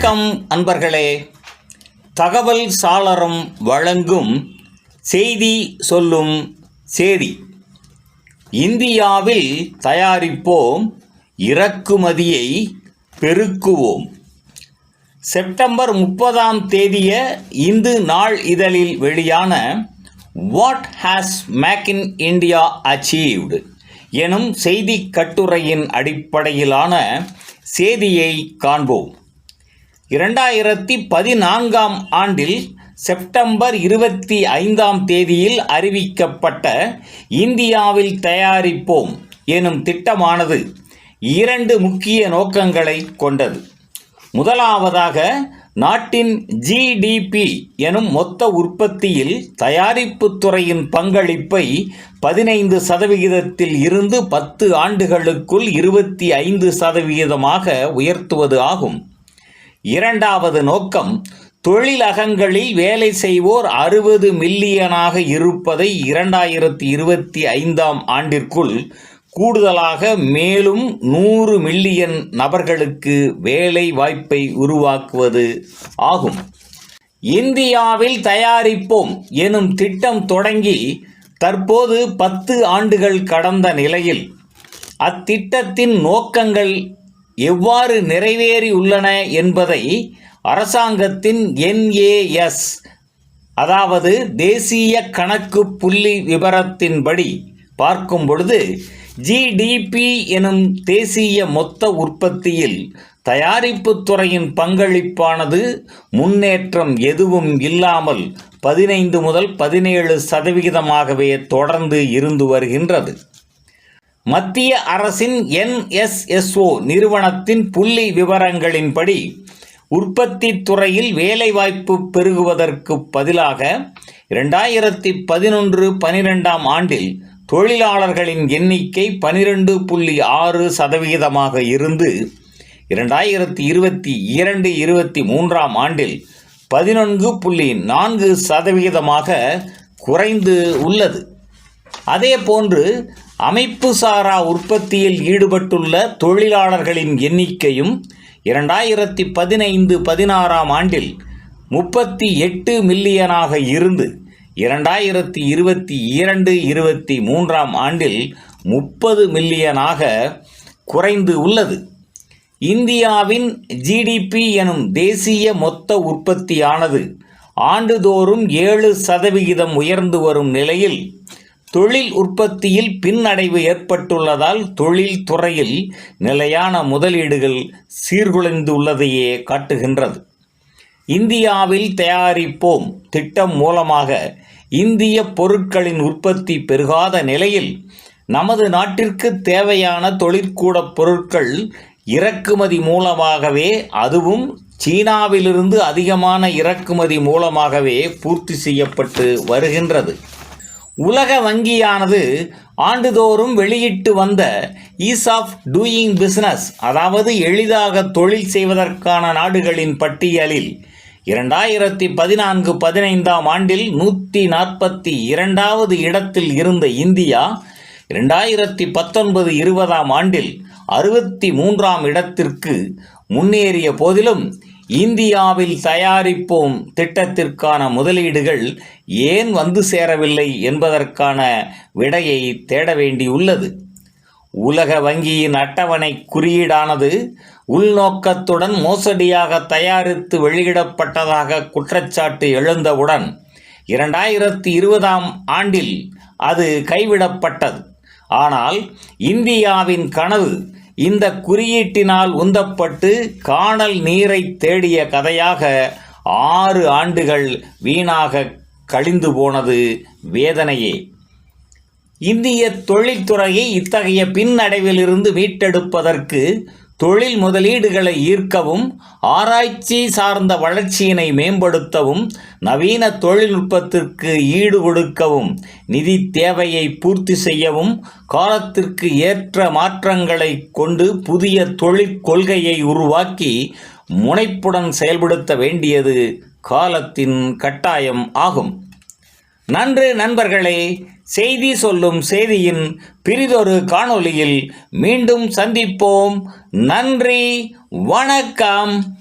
வணக்கம் அன்பர்களே. தகவல் சாளரம் வழங்கும் செய்தி சொல்லும் சேதி. இந்தியாவில் தயாரிப்போம் இறக்குமதியை பெருக்குவோம். செப்டம்பர் முப்பதாம் தேதிய இந்து நாள் இதழில் வெளியான what has Make in India achieved எனும் செய்தி கட்டுரையின் அடிப்படையிலான செய்தியை காண்போம். இரண்டாயிரத்தி பதினான்காம் ஆண்டில் செப்டம்பர் இருபத்தி ஐந்தாம் தேதியில் அறிவிக்கப்பட்ட இந்தியாவில் தயாரிப்போம் எனும் திட்டமானது இரண்டு முக்கிய நோக்கங்களை கொண்டது. முதலாவதாக நாட்டின் ஜிடிபி எனும் மொத்த உற்பத்தியில் தயாரிப்புத் துறையின் பங்களிப்பை பதினைந்து சதவிகிதத்தில் இருந்து பத்து ஆண்டுகளுக்குள் இருபத்தி ஐந்து சதவிகிதமாக உயர்த்துவது ஆகும். இரண்டாவது நோக்கம் தொழிலகங்களில் வேலை செய்வோர் அறுபது மில்லியனாக இருப்பதை இரண்டாயிரத்தி இருபத்தி ஐந்தாம் ஆண்டிற்குள் கூடுதலாக மேலும் நூறு மில்லியன் நபர்களுக்கு வேலை வாய்ப்பை உருவாக்குவது ஆகும். இந்தியாவில் தயாரிப்போம் எனும் திட்டம் தொடங்கி தற்போது பத்து ஆண்டுகள் கடந்த நிலையில் அத்திட்டத்தின் நோக்கங்கள் எவ்வாறு நிறைவேறியுள்ளன என்பதை அரசாங்கத்தின் என்ஏஎஸ் அதாவது தேசிய கணக்கு புள்ளி விவரத்தின்படி பார்க்கும் பொழுது ஜிடிபி எனும் தேசிய மொத்த உற்பத்தியில் தயாரிப்புத் துறையின் பங்களிப்பானது முன்னேற்றம் எதுவும் இல்லாமல் பதினைந்து முதல் பதினேழு சதவிகிதமாகவே தொடர்ந்து இருந்து வருகின்றது. மத்திய அரசின் என்எஸ்எஸ்ஓ நிறுவனத்தின் புள்ளி விவரங்களின்படி உற்பத்தி துறையில் வேலைவாய்ப்பு பெருகுவதற்கு பதிலாக இரண்டாயிரத்தி பதினொன்று பனிரெண்டாம் ஆண்டில் தொழிலாளர்களின் எண்ணிக்கை பனிரெண்டு புள்ளி ஆறு சதவிகிதமாக இருந்து இரண்டாயிரத்தி இருபத்தி இரண்டு இருபத்தி மூன்றாம் ஆண்டில் பதினொன்று புள்ளி நான்கு சதவிகிதமாக குறைந்து உள்ளது. அதே போன்று அமைப்பு சாரா உற்பத்தியில் ஈடுபட்டுள்ள தொழிலாளர்களின் எண்ணிக்கையும் இரண்டாயிரத்தி பதினைந்து பதினாறாம் ஆண்டில் முப்பத்தி எட்டு மில்லியனாக இருந்து இரண்டாயிரத்தி இருபத்தி இரண்டு இருபத்தி மூன்றாம் ஆண்டில் முப்பது மில்லியனாக குறைந்து உள்ளது. இந்தியாவின் ஜிடிபி எனும் தேசிய மொத்த உற்பத்தியானது ஆண்டுதோறும் ஏழு சதவிகிதம் உயர்ந்து வரும் நிலையில் தொழில் உற்பத்தியில் பின்னடைவு ஏற்பட்டுள்ளதால் தொழில் துறையில் நிலையான முதலீடுகள் சீர்குலைந்துள்ளதையே காட்டுகின்றது. இந்தியாவில் தயாரிப்போம் திட்டம் மூலமாக இந்திய பொருட்களின் உற்பத்தி பெருகாத நிலையில் நமது நாட்டிற்கு தேவையான தொழிற்கூட பொருட்கள் இறக்குமதி மூலமாகவே அதுவும் சீனாவிலிருந்து அதிகமான இறக்குமதி மூலமாகவே பூர்த்தி செய்யப்பட்டு வருகின்றது. உலக வங்கியானது ஆண்டுதோறும் வெளியிட்டு வந்த ஈஸ் ஆஃப் டூயிங் பிஸ்னஸ் அதாவது எளிதாக தொழில் செய்வதற்கான நாடுகளின் பட்டியலில் இரண்டாயிரத்தி பதினான்கு பதினைந்தாம் ஆண்டில் நூற்றி நாற்பத்தி இரண்டாவது இடத்தில் இருந்த இந்தியா இரண்டாயிரத்தி பத்தொன்பது இருபதாம் ஆண்டில் அறுபத்தி மூன்றாம் இடத்திற்கு முன்னேறிய போதிலும் இந்தியாவில் தயாரிப்போம் திட்டத்திற்கான முதலீடுகள் ஏன் வந்து சேரவில்லை என்பதற்கான விடையை தேட வேண்டியுள்ளது. உலக வங்கியின் அட்டவணை குறியீடானது உள்நோக்கத்துடன் மோசடியாக தயாரித்து வெளியிடப்பட்டதாக குற்றச்சாட்டு எழுந்தவுடன் இரண்டாயிரத்தி இருபதாம் ஆண்டில் அது கைவிடப்பட்டது. ஆனால் இந்தியாவின் கனவு இந்த குறியீட்டினால் உந்தப்பட்டு காணல் நீரை தேடிய கதையாக ஆறு ஆண்டுகள் வீணாக கழிந்து போனது வேதனையே. இந்திய தொழில்துறையை இத்தகைய பின்னடைவிலிருந்து மீட்டெடுப்பதற்கு தொழில் முதலீடுகளை ஈர்க்கவும் ஆராய்ச்சி சார்ந்த வளர்ச்சியினை மேம்படுத்தவும் நவீன தொழில்நுட்பத்திற்கு ஈடு கொடுக்கவும் நிதி தேவையை பூர்த்தி செய்யவும் காலத்திற்கு ஏற்ற மாற்றங்களை கொண்டு புதிய தொழிற்கொள்கையை உருவாக்கி முனைப்புடன் செயல்படுத்த வேண்டியது காலத்தின் கட்டாயம் ஆகும். நன்று நண்பர்களே செய்தி சொல்லும் செய்தியின் பிரிதொரு காணொளியில் மீண்டும் சந்திப்போம். நன்றி வணக்கம்.